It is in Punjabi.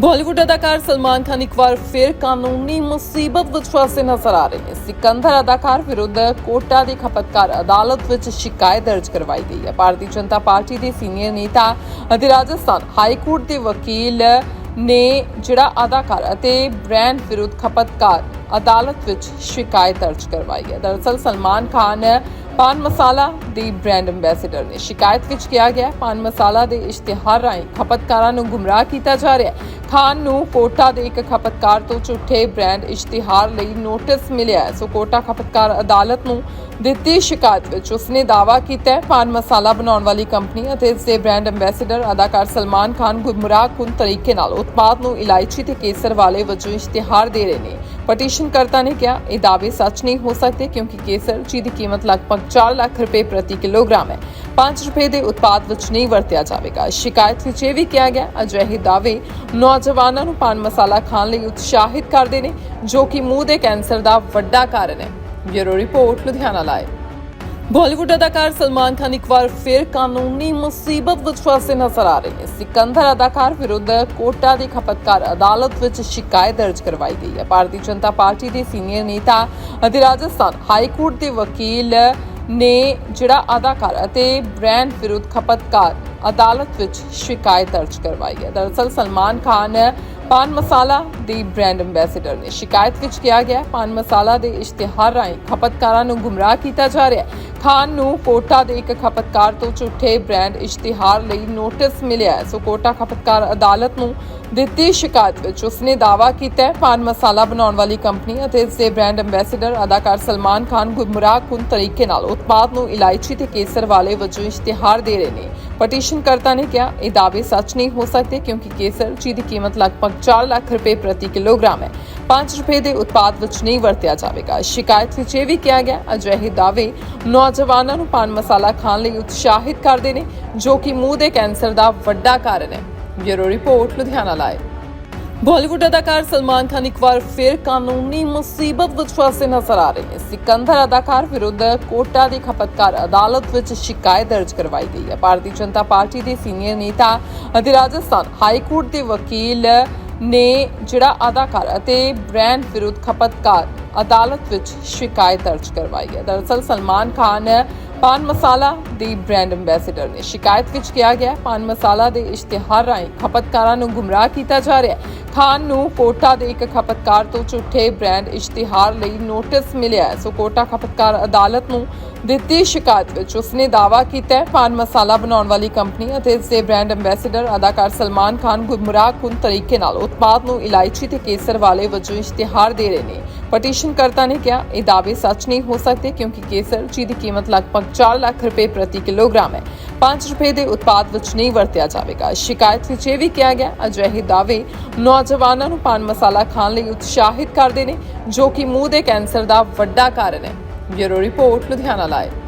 ਬਾਲੀਵੁੱਡ ਅਦਾਕਾਰ ਸਲਮਾਨ ਖਾਨ ਇੱਕ ਵਾਰ ਫਿਰ ਕਾਨੂੰਨੀ ਮੁਸੀਬਤ ਵਿੱਚ ਫਸੇ ਨਜ਼ਰ ਆ ਰਹੇ ਨੇ। ਸਿਕੰਦਰ ਅਦਾਕਾਰ ਵਿਰੁੱਧ ਕੋਟਾ ਦੀ ਖਪਤਕਾਰ ਅਦਾਲਤ ਵਿੱਚ ਸ਼ਿਕਾਇਤ ਦਰਜ ਕਰਵਾਈ ਗਈ ਹੈ। ਭਾਰਤੀ ਜਨਤਾ ਪਾਰਟੀ ਦੇ ਸੀਨੀਅਰ ਨੇਤਾ ਅਤੇ ਰਾਜਸਥਾਨ ਹਾਈ ਕੋਰਟ ਦੇ ਵਕੀਲ ਨੇ ਜਿਹੜਾ ਅਦਾਕਾਰ ਅਤੇ ਬ੍ਰਾਂਡ ਵਿਰੁੱਧ ਖਪਤਕਾਰ ਅਦਾਲਤ ਵਿੱਚ ਸ਼ਿਕਾਇਤ ਦਰਜ ਕਰਵਾਈ ਹੈ। ਦਰਅਸਲ ਸਲਮਾਨ ਖਾਨ ਪਾਨ ਮਸਾਲਾ ਦੀ ਬ੍ਰਾਂਡ ਐਂਬੈਸਡਰ ਨੇ ਸ਼ਿਕਾਇਤ ਵਿੱਚ ਕਿਹਾ ਗਿਆ ਪਾਨ ਮਸਾਲਾ ਦੇ ਇਸ਼ਤਿਹਾਰ ਰਾਹੀਂ ਖਪਤਕਾਰਾਂ ਨੂੰ ਗੁੰਮਰਾਹ ਕੀਤਾ ਜਾ ਰਿਹਾ ਹੈ। ਖਾਨ ਨੂੰ ਕੋਟਾ ਦੇ ਇੱਕ ਖਪਤਕਾਰ ਤੋਂ ਝੂਠੇ ਬ੍ਰਾਂਡ ਇਸ਼ਤਿਹਾਰ ਲਈ ਨੋਟਿਸ ਮਿਲਿਆ ਸੋ ਕੋਟਾ ਖਪਤਕਾਰ ਅਦਾਲਤ ਨੂੰ ਦਿੱਤੀ ਸ਼ਿਕਾਇਤ ਵਿੱਚ ਉਸਨੇ ਦਾਅਵਾ ਕੀਤਾ ਹੈ। ਪਾਨ ਮਸਾਲਾ ਬਣਾਉਣ ਵਾਲੀ ਕੰਪਨੀ ਅਤੇ ਇਸ ਦੇ ਬ੍ਰਾਂਡ ਐਂਬੈਸਡਰ ਅਦਾਕਾਰ ਸਲਮਾਨ ਖਾਨ ਗੁੰਮਰਾਹਕੁੰਨ ਤਰੀਕੇ ਨਾਲ ਉਤਪਾਦ ਨੂੰ ਇਲਾਇਚੀ ਤੇ ਕੇਸਰ ਵਾਲੇ ਵਜੋਂ ਇਸ਼ਤਿਹਾਰ ਦੇ ਰਹੇ ਨੇ। ਪਟੀਸ਼ਨਕਰਤਾ ਨੇ ਕਿਹਾ, ਇਹ ਦਾਅਵੇ ਸੱਚ ਨਹੀਂ ਹੋ ਸਕਦੇ ਕਿਉਂਕਿ ਕੇਸਰ ਜੀ ਦੀ ਕੀਮਤ ਲਗਭਗ 4 ਲੱਖ ਰੁਪਏ ਪ੍ਰਤੀ ਕਿਲੋਗ੍ਰਾਮ ਹੈ। 5 ਰੁਪਏ ਦੇ ਉਤਪਾਦ ਵਿੱਚ ਨਹੀਂ ਵਰਤਿਆ ਜਾਵੇਗਾ। ਸ਼ਿਕਾਇਤ ਵਿੱਚ ਇਹ ਵੀ ਕਿਹਾ ਗਿਆ, ਅਜਿਹੇ ਦਾਅਵੇ ਨੌਜਵਾਨਾਂ ਨੂੰ ਪਾਨ ਮਸਾਲਾ ਖਾਣ ਲਈ ਉਤਸ਼ਾਹਿਤ ਕਰਦੇ ਨੇ, ਜੋ ਕਿ ਮੂੰਹ ਦੇ ਕੈਂਸਰ ਦਾ ਵੱਡਾ ਕਾਰਨ ਹੈ। Bureau report, Ludhiana live Bollywood ਅਦਾਕਾਰ ਸਲਮਾਨ ਖਾਨ ਇੱਕ ਵਾਰ ਫਿਰ ਕਾਨੂੰਨੀ ਮੁਸੀਬਤ ਵਿੱਚ ਫਸੇ ਨਜ਼ਰ ਆ ਰਹੇ ਨੇ। ਸਿਕੰਦਰ ਅਦਾਕਾਰ ਵਿਰੁੱਧ ਕੋਟਾ ਦੀ ਖਪਤਕਾਰ ਅਦਾਲਤ ਵਿੱਚ ਸ਼ਿਕਾਇਤ ਦਰਜ ਕਰਵਾਈ ਗਈ ਹੈ। ਭਾਰਤੀ ਜਨਤਾ ਪਾਰਟੀ ਦੇ ਸੀਨੀਅਰ ਨੇਤਾ ਅਤੇ ਰਾਜਸਥਾਨ ਹਾਈ ਕੋਰਟ ਦੇ ਵਕੀਲ ਨੇ ਜਿਹੜਾ ਅਦਾਕਾਰ ਅਤੇ ਬ੍ਰਾਂਡ ਵਿਰੁੱਧ ਖਪਤਕਾਰ ਅਦਾਲਤ ਵਿੱਚ ਸ਼ਿਕਾਇਤ ਦਰਜ ਕਰਵਾਈ ਹੈ। ਦਰਅਸਲ ਸਲਮਾਨ ਖਾਨ ਪਾਨ ਮਸਾਲਾ ਦੀ ਬ੍ਰਾਂਡ ਐਂਬੈਸਡਰ ਨੇ। ਸ਼ਿਕਾਇਤ ਵਿੱਚ ਕਿਹਾ ਗਿਆ ਹੈ, ਪਾਨ ਮਸਾਲਾ ਦੇ ਇਸ਼ਤਿਹਾਰ ਰਾਹੀਂ ਖਪਤਕਾਰਾਂ ਨੂੰ ਗੁੰਮਰਾਹ ਕੀਤਾ ਜਾ ਰਿਹਾ ਹੈ। ਖਾਨ ਨੂੰ ਕੋਟਾ ਦੇ ਇੱਕ ਖਪਤਕਾਰ ਤੋਂ ਝੂਠੇ ਬ੍ਰਾਂਡ ਇਸ਼ਤਿਹਾਰ ਲਈ ਨੋਟਿਸ ਮਿਲਿਆ ਸੋ ਕੋਟਾ ਖਪਤਕਾਰ ਅਦਾਲਤ ਨੂੰ ਦਿੱਤੀ ਸ਼ਿਕਾਇਤ ਵਿੱਚ ਉਸਨੇ ਦਾਅਵਾ ਕੀਤਾ ਹੈ ਪਾਨ ਮਸਾਲਾ ਬਣਾਉਣ ਵਾਲੀ ਕੰਪਨੀ ਅਤੇ ਇਸ ਦੇ ਬ੍ਰਾਂਡ ਐਂਬੈਸਡਰ ਅਦਾਕਾਰ ਸਲਮਾਨ ਖਾਨ ਗੁੰਮਰਾਹਕੁਨ ਤਰੀਕੇ ਨਾਲ ਉਤਪਾਦ ਨੂੰ ਇਲਾਇਚੀ ਤੇ ਕੇਸਰ ਵਾਲੇ ਵਜੋਂ ਇਸ਼ਤਿਹਾਰ ਦੇ ਰਹੇ ਨੇ। ਪਟੀਸ਼ਨਕਰਤਾ ਨੇ ਕਿਹਾ ਇਹ ਦਾਅਵੇ ਸੱਚ ਨਹੀਂ ਹੋ ਸਕਦੇ ਕਿਉਂਕਿ ਕੇਸਰ ਜੀ ਦੀ ਕੀਮਤ ਲਗਭਗ 4 ਲੱਖ ਰੁਪਏ ਪ੍ਰਤੀ ਕਿਲੋਗ੍ਰਾਮ ਹੈ। 5 ਰੁਪਏ ਦੇ ਉਤਪਾਦ ਵਿੱਚ ਨਹੀਂ ਵਰਤਿਆ ਜਾਵੇਗਾ। ਸ਼ਿਕਾਇਤ ਵਿੱਚ ਇਹ ਵੀ ਕਿਹਾ ਗਿਆ, ਅਜਿਹੇ ਦਾਅਵੇ ਨੌਜਵਾਨਾਂ ਨੂੰ ਪਾਨ ਮਸਾਲਾ ਖਾਣ ਲਈ ਉਤਸ਼ਾਹਿਤ ਕਰਦੇ ਨੇ, ਜੋ ਕਿ ਮੂੰਹ ਦੇ ਕੈਂਸਰ ਦਾ ਵੱਡਾ ਕਾਰਨ ਹੈ। Bureau report, Ludhiana live. Bollywood ਅਦਾਕਾਰ ਸਲਮਾਨ ਖਾਨ ਇੱਕ ਵਾਰ ਫਿਰ ਕਾਨੂੰਨੀ ਮੁਸੀਬਤ ਵਿੱਚ ਫਸੇ ਨਜ਼ਰ ਆ ਰਹੇ ਨੇ। ਸਿਕੰਦਰ ਅਦਾਕਾਰ ਵਿਰੁੱਧ ਕੋਟਾ ਦੀ ਖਪਤਕਾਰ ਅਦਾਲਤ ਵਿੱਚ ਸ਼ਿਕਾਇਤ ਦਰਜ ਕਰਵਾਈ ਗਈ ਹੈ। ਭਾਰਤੀ ਜਨਤਾ ਪਾਰਟੀ ਦੇ ਸੀਨੀਅਰ ਨੇਤਾ ਅਤੇ ਰਾਜਸਥਾਨ ਹਾਈ ਕੋਰਟ ਦੇ ਵਕੀਲ ਨੇ ਜਿਹੜਾ ਅਦਾਕਾਰ ਅਤੇ ਬ੍ਰਾਂਡ ਵਿਰੁੱਧ ਖਪਤਕਾਰ ਅਦਾਲਤ ਵਿੱਚ ਸ਼ਿਕਾਇਤ ਦਰਜ ਕਰਵਾਈ ਹੈ। ਦਰਅਸਲ ਸਲਮਾਨ ਖਾਨ, ਪਾਨ ਮਸਾਲਾ ਦੀ ਬ੍ਰਾਂਡ ਐਂਬੈਸਡਰ ਨੇ ਸ਼ਿਕਾਇਤ ਵਿੱਚ ਕਿਹਾ ਗਿਆ ਪਾਨ ਮਸਾਲਾ ਦੇ ਇਸ਼ਤਿਹਾਰ ਰਾਹੀਂ ਖਪਤਕਾਰਾਂ ਨੂੰ ਗੁੰਮਰਾਹ ਕੀਤਾ ਜਾ ਰਿਹਾ ਹੈ। ਖਾਨ ਨੂੰ ਕੋਟਾ ਦੇ ਇੱਕ ਖਪਤਕਾਰ ਤੋਂ ਝੂਠੇ ਬ੍ਰਾਂਡ ਇਸ਼ਤਿਹਾਰ ਲਈ ਨੋਟਿਸ ਮਿਲਿਆ ਸੋ ਕੋਟਾ ਖਪਤਕਾਰ ਅਦਾਲਤ ਨੂੰ ਦਿੱਤੀ ਸ਼ਿਕਾਇਤ ਵਿੱਚ। ਉਸਨੇ ਦਾਅਵਾ ਕੀਤਾ ਹੈ, ਪਾਨ ਮਸਾਲਾ ਬਣਾਉਣ ਵਾਲੀ ਕੰਪਨੀ ਅਤੇ ਇਸ ਦੇ ਬ੍ਰਾਂਡ ਐਂਬੈਸਡਰ ਅਦਾਕਾਰ ਸਲਮਾਨ ਖਾਨ ਗੁੰਮਰਾਹਕੁਨ ਤਰੀਕੇ ਨਾਲ ਉਤਪਾਦ ਨੂੰ ਇਲਾਇਚੀ ਤੇ ਕੇਸਰ ਵਾਲੇ ਵਜੋਂ ਇਸ਼ਤਿਹਾਰ ਦੇ ਰਹੇ ਨੇ। ਪਟੀਸ਼ਨਕਰਤਾ ਨੇ ਕਿਹਾ, ਇਹ ਦਾਅਵੇ ਸੱਚ ਨਹੀਂ ਹੋ ਸਕਦੇ ਕਿਉਂਕਿ ਕੇਸਰ ਜਿਹਦੀ ਕੀਮਤ ਲਗਭਗ 4 ਲੱਖ ਰੁਪਏ ਪ੍ਰਤੀ ਕਿਲੋਗ੍ਰਾਮ ਹੈ। 5 ਰੁਪਏ ਦੇ ਉਤਪਾਦ ਵਿੱਚ ਨਹੀਂ ਵਰਤਿਆ ਜਾਵੇਗਾ। ਸ਼ਿਕਾਇਤ ਵਿੱਚ ਇਹ ਵੀ ਕਿਹਾ ਗਿਆ, ਅਜਿਹੇ ਦਾਅਵੇ ਨੌਜਵਾਨਾਂ ਨੂੰ ਪਾਨ ਮਸਾਲਾ ਖਾਣ ਲਈ ਉਤਸ਼ਾਹਿਤ ਕਰਦੇ ਨੇ, ਜੋ ਕਿ ਮੂੰਹ ਦੇ ਕੈਂਸਰ ਦਾ ਵੱਡਾ ਕਾਰਨ ਹੈ। Bureau report Ludhiana live